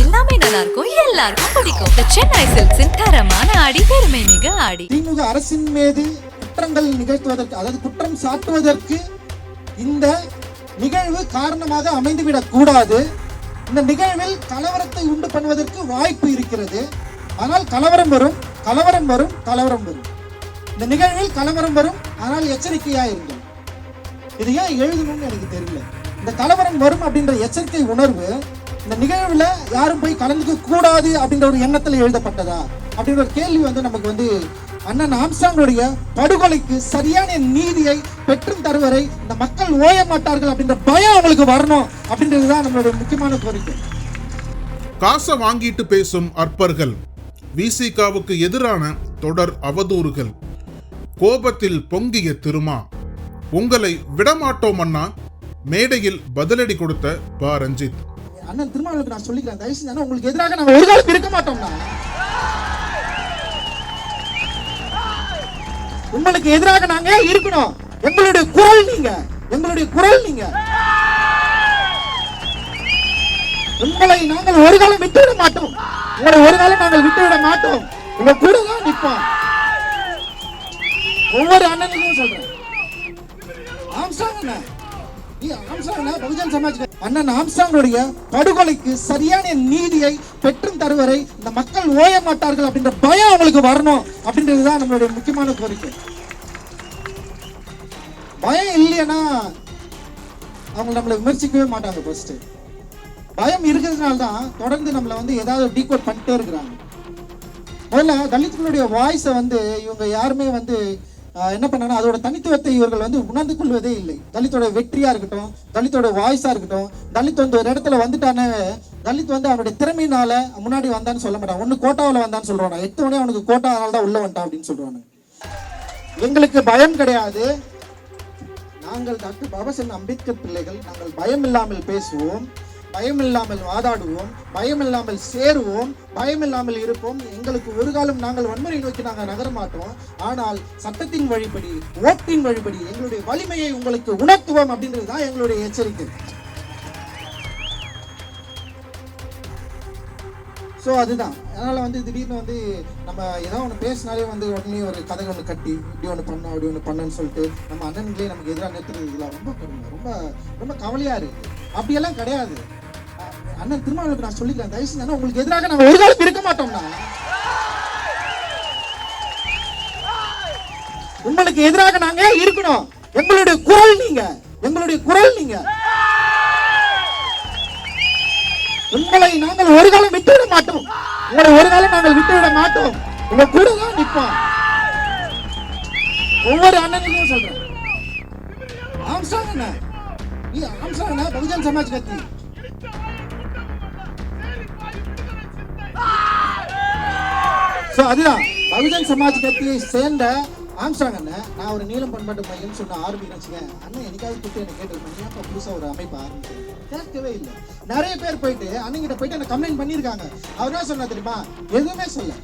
எல்லாமே நல்லா இருக்கும் எல்லாருக்கும் பிடிக்கும். The சென்னை சில்க்ஸின் தரமான ஆடி பெருமை மிக ஆடி. திமுக அரசின் மீது குற்றங்கள் நிகழ்த்துவதற்கு அதாவது குற்றம் சாட்டுவதற்கு இந்த நிகழ்வு காரணமாக அமைந்துவிடக் கூடாது. இந்த நிகழ்வில் கலவரத்தை உண்டு பண்ணுவதற்கு வாய்ப்பு இருக்கிறது. ஆனால் கலவரம் வரும் கலவரம் வரும் கலவரம் வரும். இந்த நிகழ்வில் கலவரம் வரும் ஆனால் எச்சரிக்கையா இருந்தோம் இது ஏன் எழுதணும்னு எனக்கு தெரியல. இந்த கலவரம் வரும் அப்படின்ற எச்சரிக்கை உணர்வு இந்த நிகழ்வுல யாரும் போய் கலந்துக்க கூடாது அப்படின்ற ஒரு எண்ணத்தில் எழுதப்பட்டதா? அப்படின்ற ஒரு கேள்வி வந்து நமக்கு வந்து அண்ணன் ஆம்சாங்களுடைய படுகொலைக்கு சரியான நீதியை பெற்றும் தருவரை இந்த மக்கள் ஓய மாட்டார்கள் அப்படின்ற பயம் அவங்களுக்கு வரணும் அப்படின்றதுதான் நம்மளுடைய முக்கியமான கோரிக்கை. காசை வாங்கிட்டு பேசும் அற்பர்கள் விசிகாவுக்கு எதிரான தொடர் அவதூறுகள். கோபத்தில் பொங்கிய திருமா உங்களை விடமாட்டோம் அண்ணா. மேடையில் பதிலடி கொடுத்த ப ரஞ்சித். அண்ணன் திருமாவளவுக்கு நான் சொல்லிக்கிறேன். தயவு செஞ்சு உங்களுக்கு எதிராக நாங்கள் ஒரு காலம் இருக்க மாட்டோம்னா. உங்களுக்கு எதிராக நாங்க இருக்கணும். எங்களுடைய குரல் நீங்க. எங்களுடைய குரல் நீங்க. உங்களை நாங்கள் ஒரு காலம் விட்டுவிட மாட்டோம். உங்களை ஒரு காலம் நாங்கள் விட்டுவிட மாட்டோம். உங்க கூட தான் நிற்போம். ஒவ்வொரு அண்ணனுக்கும் சொல்றேன். ஆம்சாங் அண்ணா. நீ ஆம்சாங் அண்ணா, பகுஜன் சமாஜ் அண்ணன் ஆம்ஸ்டாங்களுடைய படுகொலைக்கு சரியான நீதியை பெற்றும் தருவரை இந்த மக்கள் ஓய மாட்டார்கள் அப்படின்ற பயம் அவங்களுக்கு வரணும் அப்படின்றதுதான் நம்மளுடைய முக்கியமான கோரிக்கை. பயம் இல்லைன்னா அவங்க நம்மளை விமர்சிக்கவே மாட்டாங்க ஃபர்ஸ்ட் பயம் இருக்கிறதுனால தான் தொடர்ந்து நம்மளை வந்து ஏதாவது டீகோட் பண்ணிட்டே இருக்கிறாங்க. முதல்ல தலித்துகளுடைய வாய்ஸை வந்து இவங்க யாருமே வந்து என்ன பண்ணனா அதோட தனித்துவத்தை இவர்கள் வந்து உணர்ந்து கொள்வதே இல்லை. தலித்தோட வெற்றியா இருக்கட்டும் தலித்தோட வாய்ஸா இருக்கட்டும் தலித் வந்து ஒரு இடத்துல வந்துட்டானே தலித் வந்து அவனுடைய திறமையினால முன்னாடி வந்தான்னு சொல்ல மாட்டான். ஒண்ணு கோட்டாவில் வந்தான்னு சொல்றாங்க எட்டு மணி அவனுக்கு கோட்டாவால தான் உள்ள வந்துட்டான் அப்படின்னு சொல்றாங்க எங்களுக்கு பயம் கிடையாது. நாங்கள் டாக்டர் பாபாசன் அம்பேத்கர் பிள்ளைகள் நாங்கள் பயம் இல்லாமல் பேசுவோம். பயமில்லாமல் வாதாடுவோம் பயமில்லாமல் சேருவோம் பயமில்லாமல் இருப்போம். எங்களுக்கு ஒரு காலம் நாங்கள் வன்முறை நோக்கி நாங்கள் நகர மாட்டோம். ஆனால் சட்டத்தின் வழிபடி ஓட்டின் வழிபடி எங்களுடைய வலிமையை உங்களுக்கு உணர்த்துவோம் அப்படின்றது தான் எங்களுடைய எச்சரிக்கை. ஸோ அதுதான். அதனால் வந்து திடீர்னு வந்து நம்ம ஏதாவது ஒன்று பேசினாலே வந்து உடனே ஒரு கதை ஒன்று கட்டி இப்படி ஒன்று பண்ணோம் அப்படி ஒன்று பண்ணுன்னு சொல்லிட்டு நம்ம அண்ணன்களே நமக்கு எதிராக நிறுத்துறதுலாம் ரொம்ப ரொம்ப ரொம்ப கவலையாக இருக்குது அப்படியெல்லாம் கிடையாது. அண்ணன் திருமாவளவுக்கு நான் சொல்லிக்கிறேன். தயவு செஞ்சு உங்களுக்கு எதிராக நாங்கள் ஒரு காலம் இருக்க மாட்டோம்னா உங்களுக்கு எதிராக நாங்க இருக்கணும். எங்களுடைய குரல் நீங்க. எங்களுடைய குரல் நீங்க. உங்களை நாங்கள் ஒரு காலம் விட்டுவிட மாட்டோம். உங்களை ஒரு காலம் நாங்கள் விட்டுவிட மாட்டோம். உங்க கூட தான் நிற்போம். ஒவ்வொரு அண்ணனுக்கும் சொல்றேன். ஆம்ஸ்டாங் அண்ணா நீ பகுஜன் சமாஜ் கத்தி ஸோ அதுதான். பகுஜன் சமாஜ் கட்சியை சேர்ந்த ஆம்ஸ்டாங் அண்ணன் நான் ஒரு நீளம் பண்பாட்டு மையம் சொன்ன ஆரம்பிக்கிறேன் வச்சுக்கேன் அண்ணன் எனக்காவது கூப்பிட்டு என்ன கேட்டிருக்கேன் அப்போ புதுசாக ஒரு அமைப்பு ஆரம்பிச்சேன் கேட்கவே இல்லை. நிறைய பேர் போயிட்டு அண்ணங்கிட்ட போயிட்டு என்ன கம்ப்ளைண்ட் பண்ணியிருக்காங்க. அவர் என்ன சொன்னா தெரியுமா? எதுவுமே சொல்ல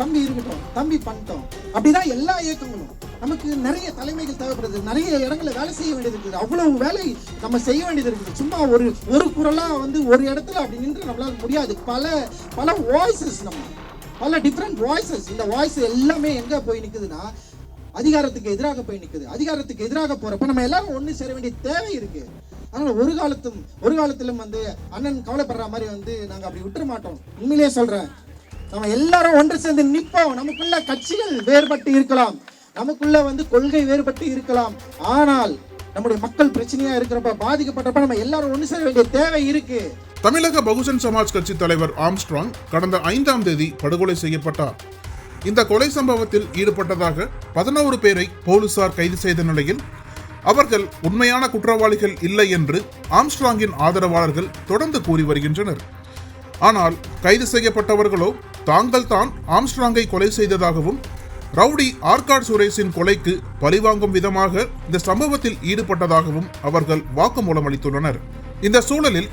தம்பி இருக்கட்டும் தம்பி பண்ணிட்டோம். அப்படிதான் எல்லா இயக்கங்களும். நமக்கு நிறைய தலைமைகள் தேவைப்படுது. நிறைய இடங்களில் வேலை செய்ய வேண்டியது இருக்குது. அவ்வளவு வேலை நம்ம செய்ய வேண்டியது இருக்குது. சும்மா ஒரு ஒரு குரலாக வந்து ஒரு இடத்துல அப்படி நின்று நம்மளால முடியாது. பல பல வாய்ஸஸ் நம்ம. பல டிஃப்ரெண்ட் வாய்ஸஸ் இந்த வாய்ஸ் எல்லாமே எங்கே போய் நிற்குதுன்னா அதிகாரத்துக்கு எதிராக போய் நிற்குது அதிகாரத்துக்கு எதிராக போகிறப்ப நம்ம எல்லாரும் ஒன்று சேர வேண்டிய தேவை இருக்கு. அதனால் ஒரு காலத்தும் ஒரு காலத்திலும் வந்து அண்ணன் கவலைப்படுற மாதிரி வந்து நாங்கள் அப்படி விட்டுற மாட்டோம். உண்மையிலேயே சொல்றேன். நம்ம எல்லாரும் ஒன்று சேர்ந்து நிற்போம் நமக்குள்ள கட்சிகள் வேறுபட்டு இருக்கலாம். நமக்குள்ள வந்து கொள்கை வேறுபட்டு இருக்கலாம். ஆனால் நம்முடைய மக்கள் பிரச்சனையா இருக்கிறப்ப பாதிக்கப்பட்டப்ப நம்ம எல்லாரும் ஒன்று சேர வேண்டிய தேவை இருக்கு. தமிழக பகுஜன் சமாஜ் கட்சி தலைவர் ஆம்ஸ்ட்ராங் கடந்த ஐந்தாம் தேதி படுகொலை செய்யப்பட்டார். இந்த கொலை சம்பவத்தில் ஈடுபட்டதாக பதினோரு பேரை போலீசார் கைது செய்த நிலையில் அவர்கள் உண்மையான குற்றவாளிகள் இல்லை என்று ஆம்ஸ்ட்ராங்கின் ஆதரவாளர்கள் தொடர்ந்து கூறி வருகின்றனர். ஆனால் கைது செய்யப்பட்டவர்களோ தாங்கள் தான் ஆம்ஸ்ட்ராங்கை கொலை செய்ததாகவும் ரவுடி ஆர்காட் சுரேஷின் கொலைக்கு பழிவாங்கும் விதமாக இந்த சம்பவத்தில் ஈடுபட்டதாகவும் அவர்கள் வாக்குமூலம் அளித்துள்ளனர். இந்த சூழலில்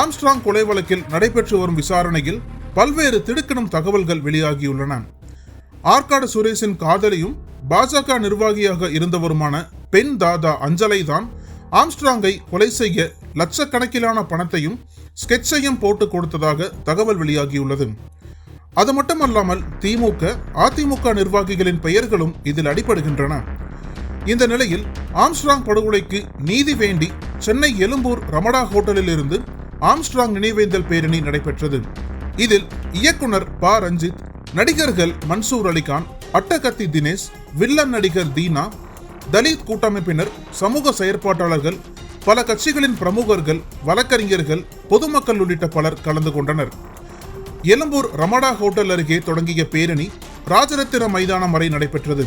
ஆம்ஸ்ட்ராங் கொலை வழக்கில் நடைபெற்று வரும் விசாரணையில் பல்வேறு திடுக்கிடும் தகவல்கள் வெளியாகியுள்ளன. ஆர்காடு சுரேஷின் காதலியும் பாஜக நிர்வாகியாக இருந்தவருமான பெண் தாதா அஞ்சலை தான் ஆம்ஸ்ட்ராங்கை கொலை செய்ய லட்சக்கணக்கிலான பணத்தையும் ஸ்கெட்சையும் போட்டு கொடுத்ததாக தகவல் வெளியாகியுள்ளது. அது மட்டுமல்லாமல் திமுக அதிமுக நிர்வாகிகளின் பெயர்களும் இதில் அடிபடுகின்றன. இந்த நிலையில் ஆம்ஸ்ட்ராங் படுகொலைக்கு நீதி வேண்டி சென்னை எழும்பூர் ரமடா ஹோட்டலில் இருந்து ஆம்ஸ்ட்ராங் நினைவேந்தல் பேரணி நடைபெற்றது. இதில் இயக்குனர் ப. ரஞ்சித் நடிகர்கள் மன்சூர் அலிகான் அட்டகத்தி தினேஷ் வில்லன் நடிகர் தீனா தலித் கூட்டமைப்பினர் சமூக செயற்பாட்டாளர்கள் பல கட்சிகளின் பிரமுகர்கள் வழக்கறிஞர்கள் பொதுமக்கள் உள்ளிட்ட பலர் கலந்து கொண்டனர். எழும்பூர் ரமடா ஹோட்டல் அருகே தொடங்கிய பேரணி ராஜரத்தின மைதானம் வரை நடைபெற்றது.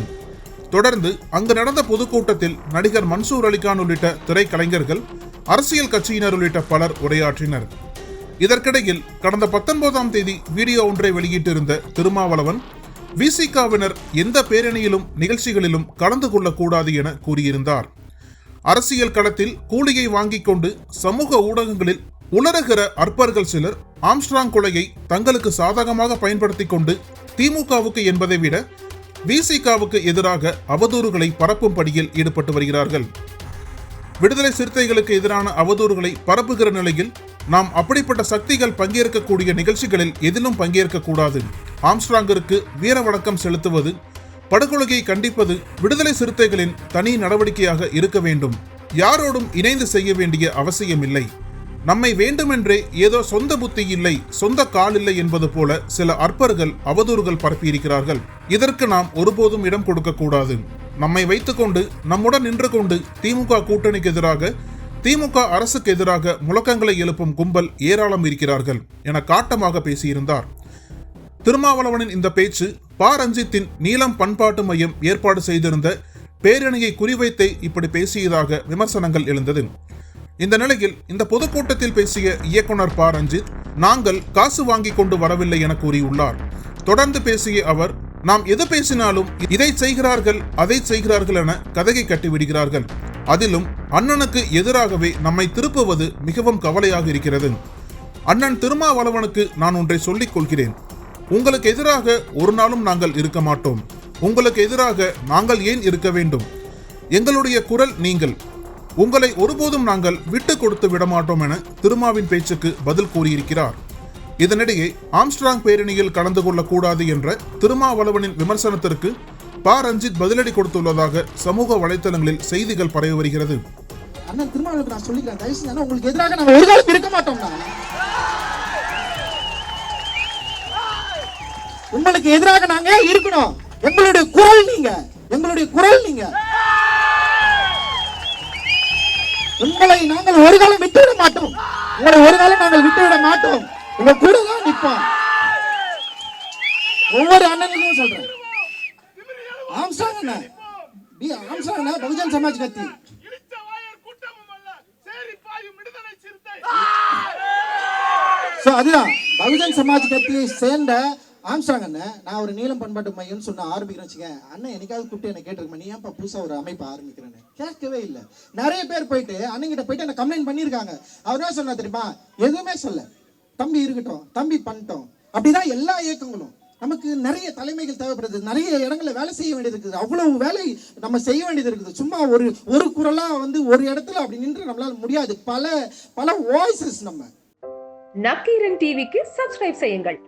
தொடர்ந்து அங்கு நடந்த பொதுக்கூட்டத்தில் நடிகர் மன்சூர் அலிகான் உள்ளிட்ட திரைக்கலைஞர்கள் அரசியல் கட்சியினர் உள்ளிட்ட பலர் உரையாற்றினர். இதற்கிடையில் கடந்த பத்தொன்பதாம் தேதி வீடியோ ஒன்றை வெளியிட்டிருந்த திருமாவளவன் விசிகாவினர் எந்த பேரணியிலும் நிகழ்ச்சிகளிலும் கலந்து கொள்ளக்கூடாது என கூறியிருந்தார். அரசியல் களத்தில் கூலியை வாங்கிக் கொண்டு சமூக ஊடகங்களில் உலருகிற அற்பர்கள் சிலர் ஆம்ஸ்ட்ராங் கொலையை தங்களுக்கு சாதகமாக பயன்படுத்தி கொண்டு திமுகவுக்கு என்பதை விட விசிகாவுக்கு எதிராக அவதூறுகளை பரப்பும் படியில் ஈடுபட்டு வருகிறார்கள். விடுதலை சிறுத்தைகளுக்கு எதிரான அவதூறுகளை பரப்புகிற நிலையில் நாம் அப்படிப்பட்ட சக்திகள் பங்கேற்கக்கூடிய நிகழ்ச்சிகளில் எதிலும் பங்கேற்கக்கூடாது. ஆம்ஸ்ட்ராங்கிற்கு வீர வணக்கம் செலுத்துவது படுகொலையை கண்டிப்பது விடுதலை சிறுத்தைகளின் தனி நடவடிக்கையாக இருக்க வேண்டும். யாரோடும் இணைந்து செய்ய வேண்டிய அவசியமில்லை. நம்மை வேண்டுமென்றே ஏதோ சொந்த புத்தி இல்லை சொந்த கால் இல்லை என்பது போல சில அற்பர்கள் அவதூறுகள் பரப்பியிருக்கிறார்கள். இதற்கு நாம் ஒருபோதும் இடம் கொடுக்கக்கூடாது. நம்மை வைத்துக்கொண்டு நம்முடன் நின்று கொண்டு திமுக கூட்டணிக்கு எதிராக திமுக அரசுக்கு எதிராக முழக்கங்களை எழுப்பும் கும்பல் ஏராளம் இருக்கிறார்கள் என காட்டமாக பேசியிருந்தார். திருமாவளவனின் இந்த பேச்சு பா. ரஞ்சித்தின் நீலம் பண்பாட்டு மையம் ஏற்பாடு செய்திருந்த பேரணியை குறிவைத்தே இப்படி பேசியதாக விமர்சனங்கள் எழுந்தது. இந்த நிலையில் இந்த பொதுக்கூட்டத்தில் பேசிய இயக்குனர் ப. ரஞ்சித் நாங்கள் காசு வாங்கி கொண்டு வரவில்லை என கூறியுள்ளார். தொடர்ந்து பேசிய அவர் நாம் எது பேசினாலும் இதை செய்கிறார்கள் அதை செய்கிறார்கள் என கதையை கட்டிவிடுகிறார்கள் அதிலும் அண்ணனுக்கு எதிராகவே நம்மை திருப்புவது மிகவும் கவலையாக இருக்கிறது. அண்ணன் திருமாவளவனுக்கு நான் ஒன்றை சொல்லிக் கொள்கிறேன். உங்களுக்கு எதிராக ஒரு நாளும் நாங்கள் இருக்க மாட்டோம். உங்களுக்கு எதிராக நாங்கள் ஏன் இருக்க வேண்டும்? எங்களுடைய குரல் நீங்கள் உங்களை ஒருபோதும் நாங்கள் விட்டு கொடுத்து விடமாட்டோம் என திருமாவின் பேச்சுக்கு பதில் கூறியிருக்கிறார். இதனிடையே ஆம்ஸ்ட்ராங் பேரணியில் கலந்து கொள்ளக்கூடாது என்ற திருமாவளவனின் விமர்சனத்திற்கு ப. ரஞ்சித் பதிலடி கொடுத்துள்ளதாக சமூக வலைத்தளங்களில் செய்திகள் பரவி வருகிறது. அண்ணன் திருமாவளவுக்கு நான் சொல்லிக்கிறேன். தயவு செஞ்சு உங்களுக்கு எதிராக ஒரு காலம் இருக்க மாட்டோம்னா உங்களுக்கு எதிராக நாங்க இருக்கணும். எங்களுடைய குரல் நீங்க. எங்களுடைய குரல் நீங்க. உங்களை நாங்கள் ஒரு காலம் விட்டுவிட மாட்டோம். உங்களை ஒரு காலம் நாங்கள் விட்டுவிட மாட்டோம். உங்க கூட தான் நிற்போம். ஒவ்வொரு அண்ணனுக்கும் சொல்றேன். ஆம்சாங் அண்ணா டி ஆம்ஸ்டாங் அண்ணா பகுஜன் சமாஜ் கத்தி அதுதான் பகுஜன் சமாஜ் கத்தியை சேர்ந்த ஆம்ஸ்டாங் அண்ணன் நான் ஒரு நீளம் பண்பாட்டு மையம்னு சொன்ன ஆரம்பிக்கிறேன் வச்சுக்க அண்ணன் என்னைக்காவது கூப்பிட்டு என்ன கேட்டிருக்கேன் நீ ஏன்ப்பா புதுசாக ஒரு அமைப்பு ஆரம்பிக்கிறேன்னு. கேட்கவே இல்லை. நிறைய பேர் போயிட்டு அண்ணங்கிட்ட போயிட்டு என்ன கம்ப்ளைண்ட் பண்ணியிருக்காங்க. அவர் என்ன சொன்னா தெரியுமா? எதுவுமே சொல்ல. தம்பி இருக்கட்டும் தம்பி பண்ணிட்டோம். அப்படிதான் எல்லா இயக்கங்களும். நமக்கு நிறைய தலைமைகள் தேவைப்படுது. நிறைய இடங்களில் வேலை செய்ய வேண்டியது இருக்குது அவ்வளவு வேலை நம்ம செய்ய வேண்டியது இருக்குது. சும்மா ஒரு ஒரு குரலாக வந்து ஒரு இடத்துல அப்படி நின்று நம்மளால முடியாது. பல பல வாய்ஸஸ் நம்ம. நக்கீரன் டிவிக்கு சப்ஸ்கிரைப் செய்யுங்கள்.